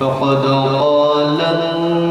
فقد قال الله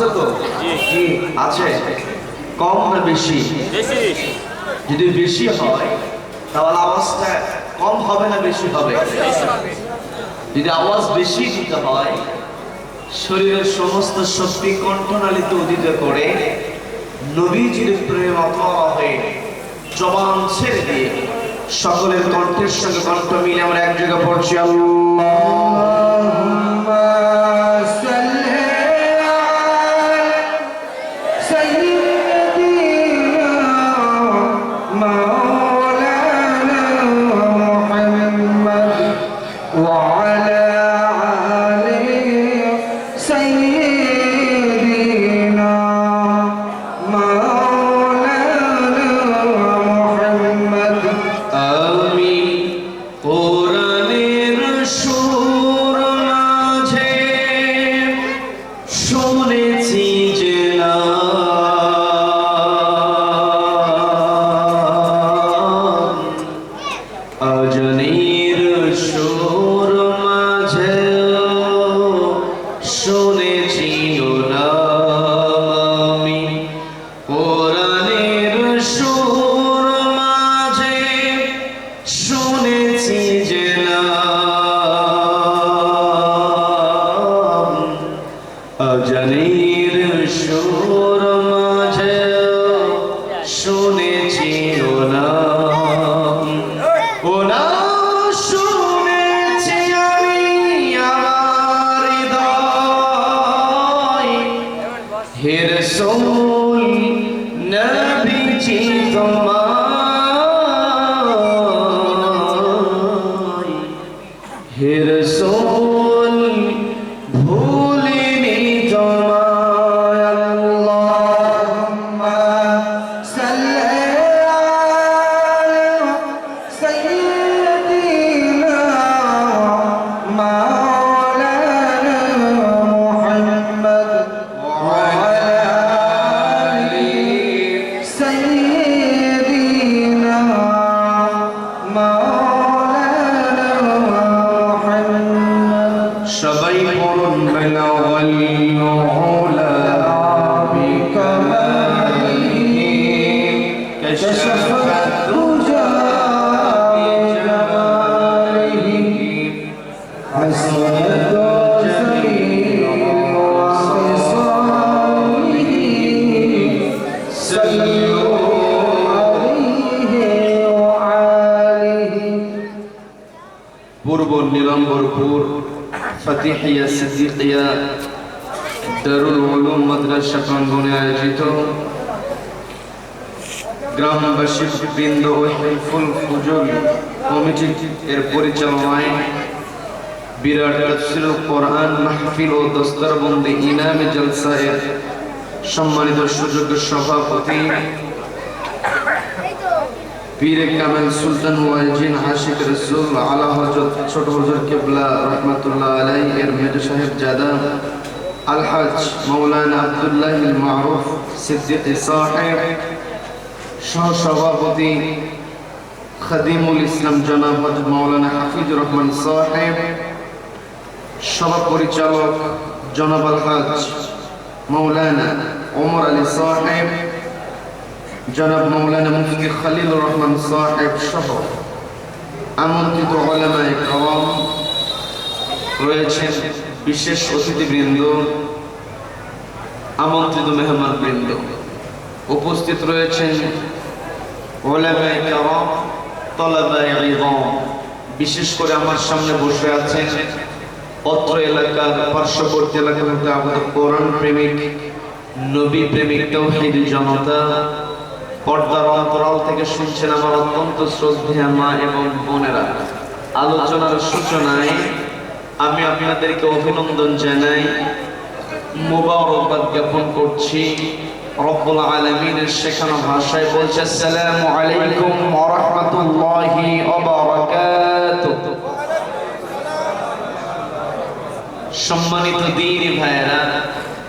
আছে তো? আছে। কম না বেশি? যদি বেশি হয় তাহলে আওয়াজটা কম হবে না বেশি হবে? যদি আওয়াজ বেশি দিতে হয় শরীরের সমস্ত শক্তি কণ্ঠনালীতে উদিত করে নবীজির প্রেম অথবা হয়ে জবান ছেড়ে দিয়ে সকলের কণ্ঠের সঙ্গে কণ্ঠ মিলে আমরা এক জায়গায় পড়ছি আল্লাহ। পূর্ব নীলম্বরপুর ফতিহিয়া সিদ্দিকিয়া দারুল উলুম মাদ্রাসা প্রাঙ্গণে আয়োজিত গ্রামবাসী বৃন্দ ও হেলফুল ফুজুল কমিটি এর পরিচালনায় বিরাট তফসিল কোরআন মাহফিল ও দস্তরবন্দি ইনামে জলসা এর সম্মানিত সুযোগ্য সভাপতি পীরে কামেল সুলতান ওয়াজিন আশিক রসুল আলা হজরত ছোট হজর কেবলা রহমতুল্লাহ আলাই এর মেজো সাহেব জাদা আলহাজ মৌলানা আব্দুল্লাহ মারুফ সিদ্দিক সাহেব, সহসভাপতি খাদিমুল ইসলাম জনাব মৌলানা হাফিজুর রহমান সাহেব সভা পরিচালক জনাব আলহাজ মৌলানা ওমর আলী সাহেব জনাব মৌলানা মুফতি খালিল রহমান সাহেব সহ আমন্ত্রিত ওলামায়ে করম রয়েছেন বিশেষ অতিথিবৃন্দ, আমন্ত্রিত মেহমান বৃন্দ উপস্থিত রয়েছেন বিশেষ করে আমার সামনে বসে আছেন অত্র এলাকার পার্শ্ববর্তী এলাকার কোরআন প্রেমিক, নবী প্রেমিক তৌহিদ জনতা পর্দার অন্তরাল থেকে শুনছেন আমার অত্যন্ত শ্রদ্ধেয় মা এবং বোনেরা। আলোচনার সূচনায় আমি আপনাদেরকে অভিনন্দন জানাই। মোবারকবাদ জ্ঞাপন করছি। রব্বুল আলামিনের শেখানো ভাষায় বলছে, আসসালামু আলাইকুম ওয়া রাহমাতুল্লাহি ওয়া বারাকাতুহু। সম্মানিত দিনী ভাইয়েরা,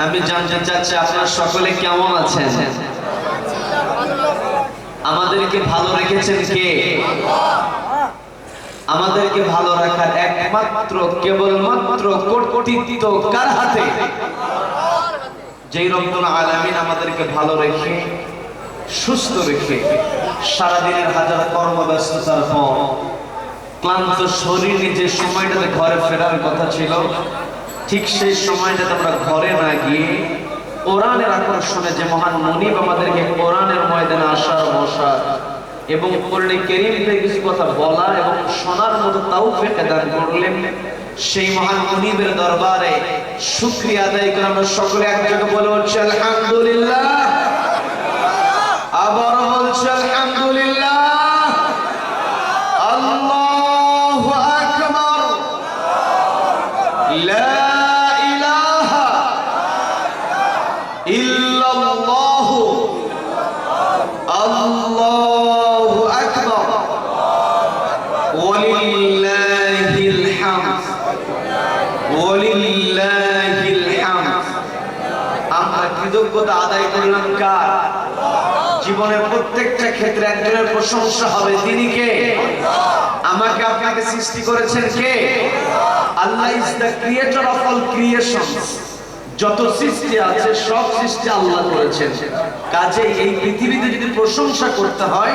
আমি জানতে চাচ্ছি আপনারা সকলে কেমন আছেন? আমাদেরকে ভালো রেখেছেন কে? আমাদেরকে ভালো রাখার একমাত্র, কেবলমাত্র কর্তৃত্ব কার হাতে? যেই রব্বুল আলামিন আমাদেরকে ভালো রেখে, সুস্থ রেখে, সারাদিনের হাজার কর্মব্যস্ততার পর ক্লান্ত শরীর যে সময়টাতে ঘরে ফেরার কথা ছিল, ঠিক সেই সময়টাতে আমরা ঘরে না গিয়ে কোরআনের আকর্ষণে যে মহান মনিব আমাদেরকে কোরআনের ময়দানে আসার বসা এবং কোরআনে কেরিম থেকে কিছু কথা বলা এবং শোনার মতো তাও দান করলেন, সেই মহান মনিবের দরবারে শুক্রিয়া আদায় করে আমরা সকলে একযোগে বলে বলছি, আলহামদুলিল্লাহ। আবার বলছি, আলহামদুলিল্লাহ। কৃতজ্ঞতা আদায় করলাম কার? জীবনের প্রত্যেকটা ক্ষেত্রে একজনের প্রশংসা হবে। তিনি কে? আমাকে আপনাকে সৃষ্টি করেছেন কে? Allah is the creator of all creations যত সৃষ্টি আছে, সব সৃষ্টি আল্লাহ করেছেন। কাজে এই পৃথিবীতে যদি প্রশংসা করতে হয়,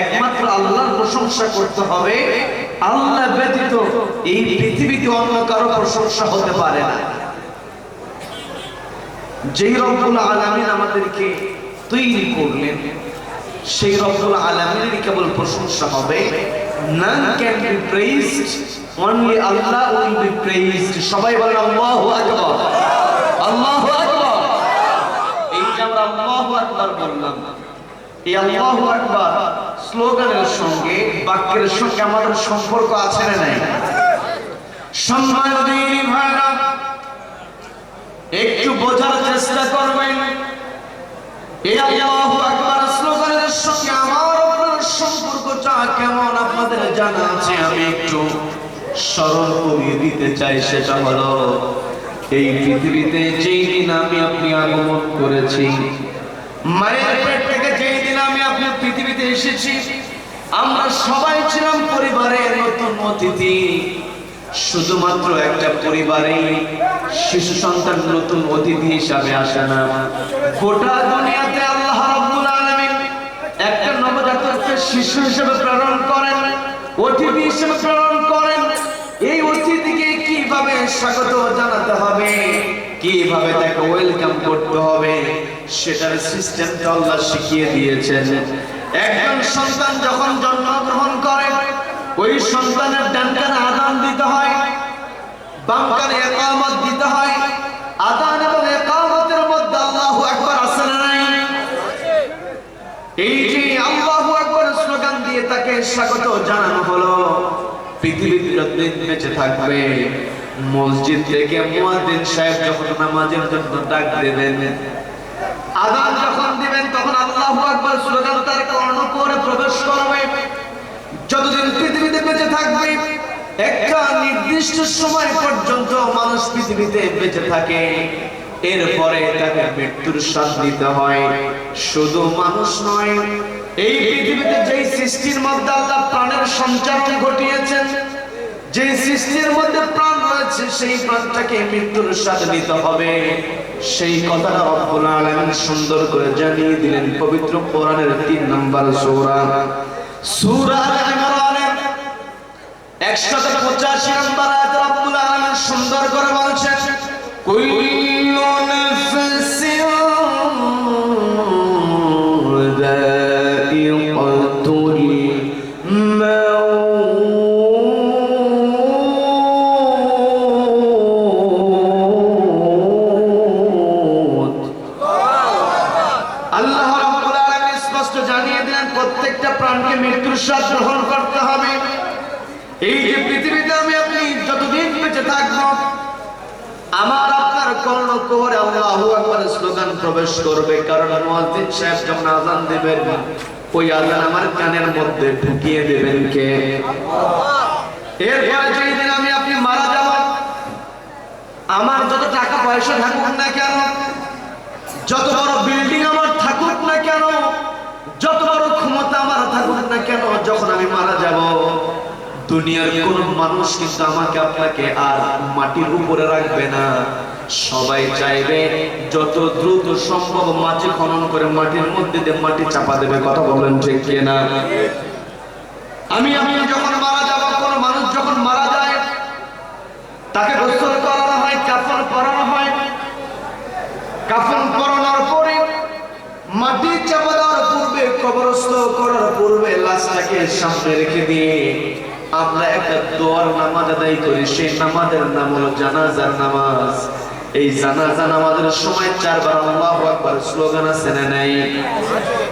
একমাত্র আল্লাহর প্রশংসা করতে হবে। আল্লাহ ব্যতীত এই পৃথিবীতে অন্য কারও প্রশংসা হতে পারে না। যেই রব্বুল আলামিন আমাদেরকে তৈরি করলেন, সেই রব্বুল আলামিনের কেবল প্রশংসা হবে, none can be praised, only Allah will be praised সবাই বলেন, আল্লাহু আকবার আল্লাহু আকবার। এই যে আমরা আল্লাহু আকবার বললাম। এই আল্লাহু আকবার স্লোগানের সঙ্গে, বাক্যের সঙ্গে আমাদের সম্পর্ক আছে না নাই? সম্মানিত দিনী ভাইরা, একটু বোঝার চেষ্টা করবেন। এই আমি যেই দিন আমি আপনি আগমন করেছি, মায়ের পেট থেকে যেই দিন আমি আপনি পৃথিবীতে এসেছি, আমরা সবাই ছিলাম পরিবারের নতুন অতিথি। শুধুমাত্র একটা পরিবারে শিশু সন্তান নতুন অতিথি হিসাবে আসে না। গোটা দুনিয়াতে আল্লাহ রাব্বুল আলামিন একটা নবজাতককে শিশু হিসেবে প্রেরণ করেন, অতিথি হিসেবে প্রেরণ করেন। এই অতিথিকে কীভাবে স্বাগত জানাতে হবে, কীভাবে তাকে ওয়েলকাম করতে হবে, সেটার সিস্টেমটা আল্লাহ শিখিয়ে দিয়েছেন। একজন সন্তান যখন জন্মগ্রহণ করে ওই সন্তানের ডান আদান দিতে হয় বাম একামত দিতে হয়। আদান এবং একামতের মধ্যে আল্লাহ একবার না নাই? এই যে আল্লাহু আকবার স্লোগান দিয়ে তাকে স্বাগত জানানো হলো। পৃথিবীতে যতদিন বেঁচে থাকবে, মসজিদ থেকে মুয়াজ্জিন সাহেব যখন নামাজের জন্য ডাক দেবেন, আদান যখন দিবেন, তখন আল্লাহু আকবার স্লোগান তার কর্ণপরে প্রবেশ করবে যতদিন পৃথিবীতে বেঁচে থাকবে একটা নির্দিষ্ট সময় পর্যন্ত মানুষ পৃথিবীতে বেঁচে থাকে। এরপরে তাকে মৃত্যুর স্বাদ দিতে হয়। শুধু মানুষ নয়, এই পৃথিবীতে যেই সৃষ্টির মধ্যে আল্লাহ প্রাণের সঞ্চারণ ঘটিয়েছেন যে সৃষ্টির মধ্যে প্রাণ রয়েছে, সেই প্রাণটাকে মৃত্যুর স্বাদ নিতে হবে। সেই কথাটা রব্বুল আলামিন সুন্দর করে জানিয়ে দিলেন পবিত্র কোরআনের তিন নম্বর সূরা। সূরা ইমরানের 185 নম্বর আয়াত রব্বুল আলামিন সুন্দর করে বলছেন কুল্লু প্রবেশ করবে, কারণ মুয়াজ্জিন সাহেব যখন আজান দিবেন, ওই আজান আমার কানের মধ্যে ঢুকিয়ে দেবেন কে? এরপরে যেই দিন আমি আপনি মারা যাব, আমার যত টাকা পয়সা থাকুক না কেন, যত বড় বিল্ডিং আমার থাকুক না কেন, যত বড় ক্ষমতা আমার থাকুক না কেন, যখন আমি মারা যাব দুনিয়ার কোন মানুষ কিন্তু আমাকে আপনাকে আর মাটির উপরে রাখবে না। সবাই চাইবে যত দ্রুত সম্ভব মাটি খনন করে মাটির মধ্যে দিয়ে মাটি চাপা দেবে, কথা বলেন ঠিক কিনা? আমি আমি যখন মারা যাব, কোন মানুষ যখন মারা যায়, তাকে গোসল করানো হয়, কাফন পরানো হয়। কাফন পরানোর পরে মাটি চাপা দেওয়ার পূর্বে, কবরস্থ করার পূর্বে লাশটাকে সামনে রেখে দিয়ে আমরা একটা দোয়ার নামাজ আদায় করি, সেই নামাজের নাম হলো জানাজার নামাজ। এই জানাজা নামাজের সময় চারবার আল্লাহু আকবার স্লোগান আছে না নাই?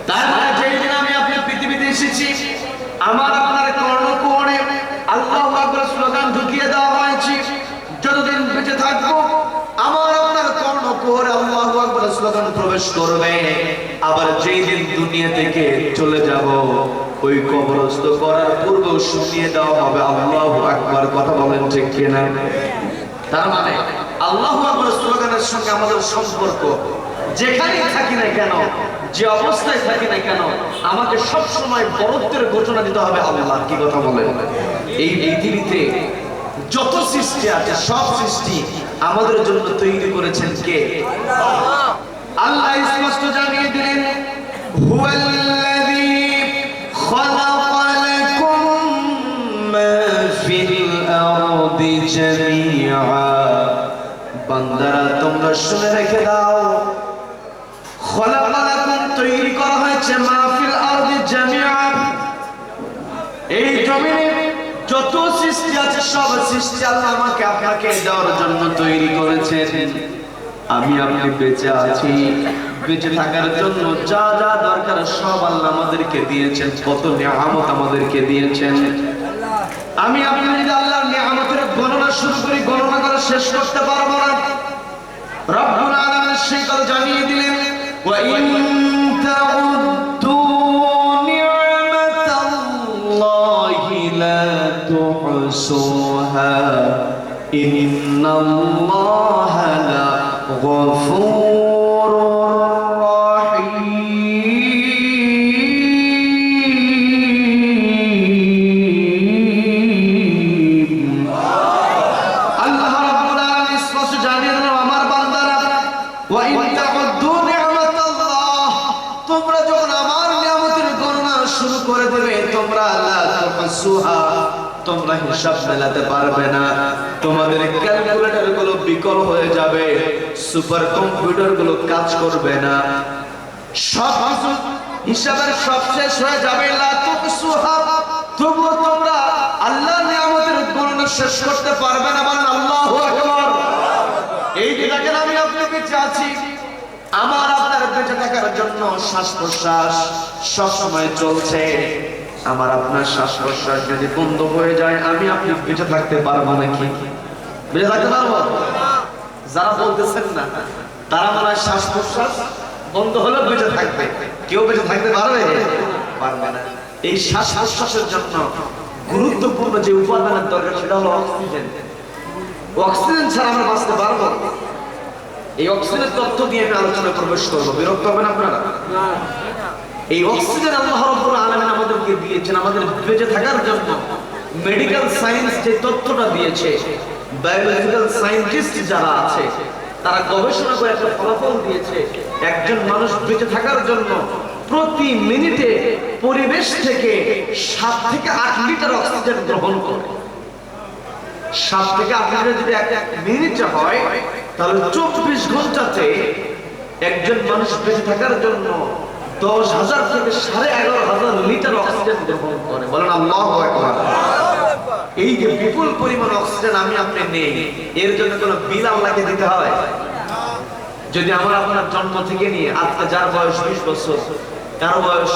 তার মানে যেই দিন আমি আপনি পৃথিবীতে এসেছি, আমার আপনার কর্ণকোণে আল্লাহু আকবার স্লোগান ঢুকিয়ে দেওয়া হয়েছে, যতদিন বেঁচে থাকব, আমার আপনার কর্ণকোণে আল্লাহু আকবার স্লোগান প্রবেশ করবে। আবার যেই দিন দুনিয়া থেকে চলে যাব ওই কবরস্থ করার পূর্বেও শুনিয়ে দেওয়া হবে আল্লাহু আকবার, কথা বলেন ঠিক কিনা? তার মানে আল্লাহু আকবার স্লোগানের সঙ্গে আমাদের সম্পর্ক, যেখানেই থাকি না কেন, যে অবস্থায় থাকি না কেন, আমাকে সব সময় বরত্বের ঘোষণা দিতে হবে আল্লাহ, কি কথা বলেন? এই পৃথিবীতে যত সৃষ্টি আছে, সব সৃষ্টি আমাদের জন্য তৈরি করেছেন কে? আল্লাহ স্পষ্ট জানিয়ে দিলেন হুয়াল্লাযী বান্দারা, তোমরা শুনে রেখে দাও। খলাকালাকুম তৈরি করা হয়েছে মাহফিল আরদি জামিআ এই জমিনে যত সৃষ্টি আছে, সব সৃষ্টি আল্লাহ আমাকে আপনাকে দেওয়ার জন্য তৈরি করেছেন। আমি আপনি বেঁচে আছি। বেঁচে থাকার জন্য যা যা দরকার সব আল্লাহ আমাদেরকে দিয়েছেন। কত নিয়ামত আমাদেরকে দিয়েছেন। আমি আপনি যদি আল্লাহর নিয়ামতের গণনা শুরু করি, গণনা করা শেষ করতে পারব না। রব্বুল আলামিন সেই কথা জানিয়ে দিলেন, ওয়া ইন তাউদ্দু নি'মাতাল্লাহি ইন্নাল্লাহা আল্লাহ স্পষ্ট জানিয়ে দিলেন, আমার বান্দারা, ওয়া ইন তাউদ্দু নি'মাতাল্লাহ তোমরা যখন আমার নিয়ামতের গণনা শুরু করে দেবে, তোমরা লা তুহসুহা তোমরা হিসাব মেলাতে পারবে না। তোমাদের ক্যালকুলেটরগুলো বিকল হয়ে যাবে। সুপার কম্পিউটারগুলো কাজ করবে না। সব হিসাবের সব শেষ হয়ে যাবে। তবুও তোমরা আল্লাহ নিয়ামতের গণনা শেষ করতে পারবে না। বলেন আল্লাহু এই দেখেন আমি আপনাকে বেঁচে আছি আমার আপনার বেঁচে থাকার জন্য শ্বাস প্রশ্বাস সব সময় চলছে। আমার আপনার শ্বাস প্রশ্বাস যদি বন্ধ হয়ে যায়, আমি আপনি বেঁচে থাকতে পারব নাকি? বেঁচে থাকতে পারব? যারা বলতেছেন না, তারা মনে হয় শ্বাস প্রশ্বাস বন্ধ হলে বেঁচে থাকবে। কেউ বেঁচে থাকতে পারবে? পারবে না। এই শ্বাস প্রশ্বাসের জন্য গুরুত্বপূর্ণ যে উপাদানের দরকার, সেটা হলো অক্সিজেন। অক্সিজেন ছাড়া আমরা বাঁচতে পারব? এই অক্সিজেনের তথ্য দিয়ে আমি আলোচনা প্রবেশ করব, বিরক্ত হবেন আপনারা? এই অক্সিজেন আল্লাহ রাব্বুল আলামিন আমাদেরকে দিয়েছেন, আমাদের বেঁচে থাকার জন্য। মেডিকেল সায়েন্স যে তথ্যটা দিয়েছে বায়োলজিক্যাল সায়েন্টিস্ট যারা আছে, তারা গবেষণা করে একটা ফলাফল দিয়েছে, একজন মানুষ বেঁচে থাকার জন্য প্রতি মিনিটে পরিবেশ থেকে সাত থেকে আট লিটার অক্সিজেন গ্রহণ করে। সাত থেকে আট লিটার যদি এক এক মিনিটে হয়, তাহলে চব্বিশ ঘন্টাতে একজন মানুষ বেঁচে থাকার জন্য দশ হাজার থেকে সাড়ে এগারো হাজার লিটার অক্সিজেন গ্রহণ করে। বলেন আল্লাহ এই যে বিপুল পরিমাণ অক্সিজেন আমি আপনি নেই, এর জন্য কোনো বিল আল্লাহকে দিতে হয়? যদি আমার আপনার জন্ম থেকে নিয়ে আজকে যার বয়স বিশ বছর কারও বয়স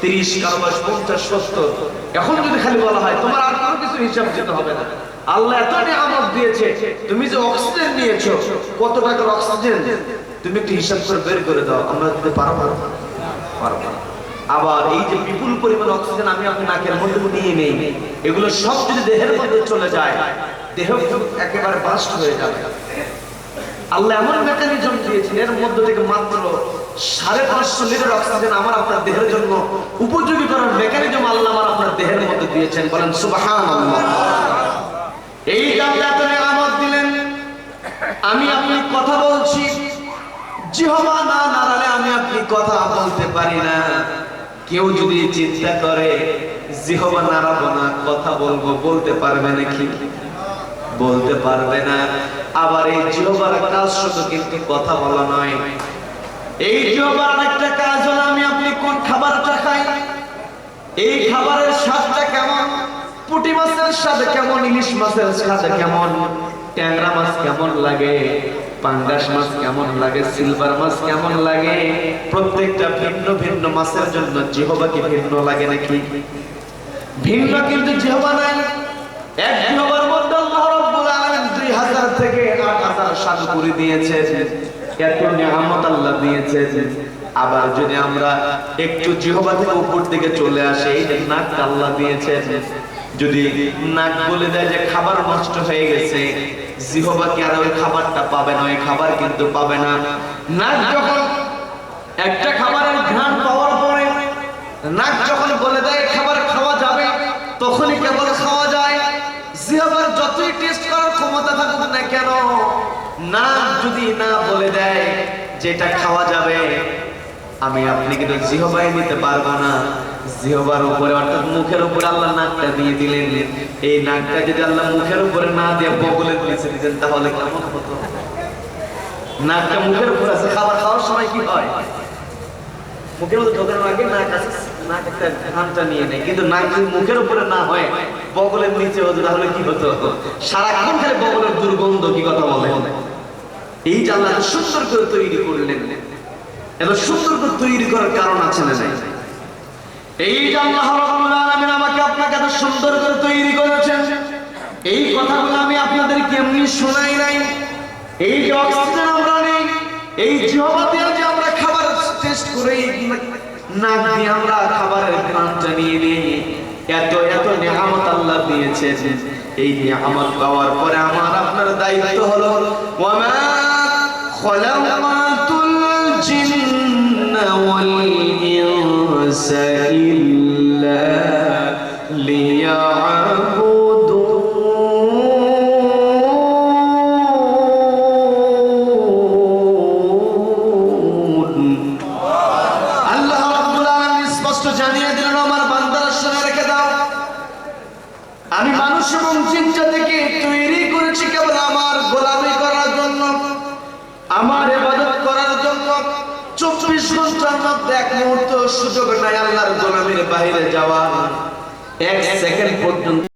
তিরিশ, কারও বয়স পঞ্চাশ, সত্তর, এখন যদি খালি বলা হয়, তোমার আর কোনো কিছু হিসাব দিতে হবে না। আল্লাহ এত নিয়ামত দিয়েছে, তুমি যে অক্সিজেন নিয়েছো, কত টাকার অক্সিজেন? তুমি একটু হিসাব করে বের করে দাও, আমরা দিতে পারব না? পারব আবার এই যে বিপুল পরিমাণ অক্সিজেন আমি আপনি নাকের মধ্যে নিয়ে নেই, এগুলো সব যদি দেহের মধ্যে চলে যায়, দেহ একেবারে বাস্ট হয়ে যাবে। আল্লাহ এমন মেকানিজম দিয়েছেন, এর মধ্য থেকে মাত্র সাড়ে পাঁচশো লিটার অক্সিজেন আমার আপনার দেহের জন্য উপযোগী করার মেকানিজম আল্লাহ আমার আপনার দেহের মধ্যে দিয়েছেন। বলেন সুবাহান এই যে আল্লাহ দিলেন। আমি আপনি কথা বলছি জিহবা না নাড়ালে আমি আপনি কথা বলতে পারি না। কেউ যদি চিন্তা করে, জিহবা নাড়াবো না, কথা বলব, বলতে পারবে নাকি বলতে পারবে না। আবার এই জিহবার কাজ শুধু কিন্তু কথা বলা নয়। এই জিহবার একটা কাজ হলো, আমি আপনি কোন খাবারটা খাই? এই খাবারের স্বাদটা কেমন? পুঁটি মাছের স্বাদ কেমন? ইলিশ মাছের স্বাদ কেমন? ট্যাংরা মাছ কেমন লাগে? পাঙ্গাস মাছ কেমন লাগে, সিলভার মাছ কেমন লাগে? প্রত্যেকটা ভিন্ন ভিন্ন মাছের জন্য জিহবা কি ভিন্ন লাগে নাকি? ভিন্ন কিন্তু জিহবা নাই। এক জিহবার মধ্যে আল্লাহ রাব্বুল আলামিন 2000 থেকে 8000 স্বাদ করে দিয়েছেন। এত নিয়ামত আল্লাহ দিয়েছেন। আবার যদি আমরা একটু জিহবা থেকে উপর দিকে চলে আসে, এই যে নাকটা আল্লাহ দিয়েছেন। যদি নাক বলে দেয় যে খাবার নষ্ট হয়ে গেছে, জিহবা কি আর ওই খাবারটা পাবে না? ওই খাবার কিন্তু পাবে না। নাক যখন একটা খাবারের ঘ্রাণ পাওয়ার পরে নাক যখন বলে দেয় খাবার খাওয়া যাবে, তখনই কেবল খাওয়া যায়। জিহবার যতই টেস্ট করার ক্ষমতা থাকুক না কেন, নাক যদি না বলে দেয় যেটা খাওয়া যাবে আমি আপনি কিন্তু জিহবাই নিতে পারব না। জিহবার উপরে অর্থাৎ মুখের উপরে আল্লাহ নাকটা দিয়ে দিলেন। এই নাকটা যদি আল্লাহ মুখের উপরে না দিয়ে বগলের নিচে দিতেন তাহলে কেমন হতো? নাকটা মুখের উপরে আছে, খাবার খাওয়ার সময় কি হয়? মুখের মধ্যে আগে নাক হতো সারাক্ষণ বগলের দুর্গন্ধ কি কথা বলে? এই যে সুন্দর করে তৈরি করলেন। তৈরি করার কারণ আছে না নাই? এই যে আল্লাহ রাব্বুল আলামিন আমাকে আপনাকে এত সুন্দর করে তৈরি করেছেন। এই কথাগুলো আমি আপনাদেরকে এমনি শোনাই নাই। এই যে অক্সিজেন আমরা নেই, এই যে আমরা খাবার টেস্ট করে দিয়ে আমরা খাবারের ঘ্রাণটা নিয়ে নিই। এত এত নেহামত আল্লাহ দিয়েছেন। এই নেহামত পাওয়ার পরে আমার আপনার দায়িত্ব হলো খলাকাতুল জিন্না ওয়াল মুহূর্ত সুযোগ নাই আল্লাহর গোলামির বাইরে যাওয়ার এক সেকেন্ড পর্যন্ত